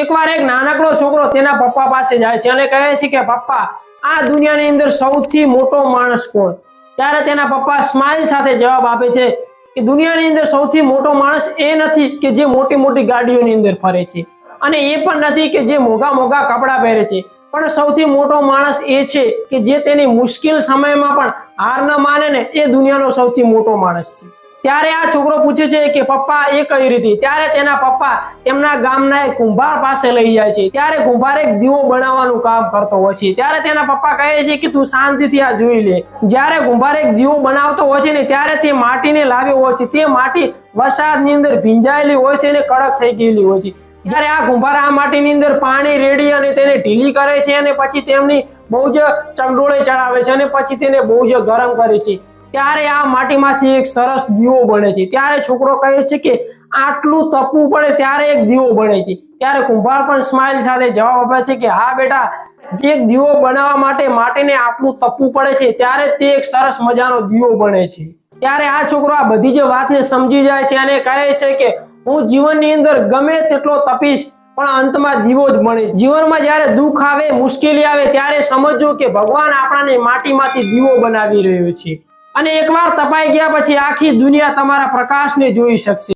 એકવાર એક નાનકડો છોકરો તેના પપ્પા પાસે જાય છે અને કહે છે કે, પપ્પા, આ દુનિયાની અંદર સૌથી મોટો માણસ કોણ? ત્યારે તેના પપ્પા સ્માઇલ સાથે જવાબ આપે છે કે, દુનિયાની અંદર સૌથી મોટો માણસ એ નથી કે જે મોટી મોટી ગાડીઓની અંદર ફરે છે અને એ પણ નથી કે જે મોઘા મોંઘા કપડાં પહેરે છે. પણ સૌથી મોટો માણસ એ છે કે જે તેની મુશ્કેલ સમયમાં પણ હાર ન માને ને એ દુનિયાનો સૌથી મોટો માણસ છે. ત્યારે આ છોકરો પૂછે છે કે પપ્પા, એ કઈ રીતે? ત્યારે તેના પપ્પા તેમના ગામના એક કુંભાર પાસે લઈ જાય છે. ત્યારે કુંભાર એક દીવો બનાવવાનું કામ કરતો હોય છે. ત્યારે તેના પપ્પા કહે છે કે તું શાંતિથી આ જોઈ લે. જ્યારે કુંભાર એક દીવો બનાવતો હોય છે ને ત્યારે તે માટીને લાવ્યો હોય છે. તે માટી વરસાદની અંદર ભીંજાયેલી હોય છે અને કડક થઈ ગયેલી હોય છે. જ્યારે આ કુંભાર આ માટીની અંદર પાણી રેડી અને તેને ઢીલી કરે છે અને પછી તેમની બહુ જ ચગડોળે ચડાવે છે અને પછી તેને બહુ જ ગરમ કરે છે. ત્યારે આ માટીમાંથી એક સરસ દીવો બને છે. ત્યારે છોકરો કહે છે કે આટલું તપવું પડે ત્યારે એક દીવો બને છે. ત્યારે કુંભાર પણ સ્માઇલ સાથે જવાબ આપે છે કે, હા બેટા, જે દીવો બનાવવા માટે માટીને આટલું તપવું પડે છે, ત્યારે તે એક સરસ મજાનો દીવો બને છે. ત્યારે આ છોકરો આ બધી જ વાતને સમજી જાય છે અને કહે છે કે, હું જીવનની અંદર ગમે તેટલો તપીશ, પણ અંતમાં દીવો જ બને. જીવનમાં જ્યારે દુઃખ આવે, મુશ્કેલી આવે, ત્યારે સમજજો કે ભગવાન આપણાને માટીમાંથી દીવો બનાવી રહ્યો છે. અને એકવાર તપાઈ ગયા પછી આખી દુનિયા તમારા પ્રકાશને જોઈ શકશે.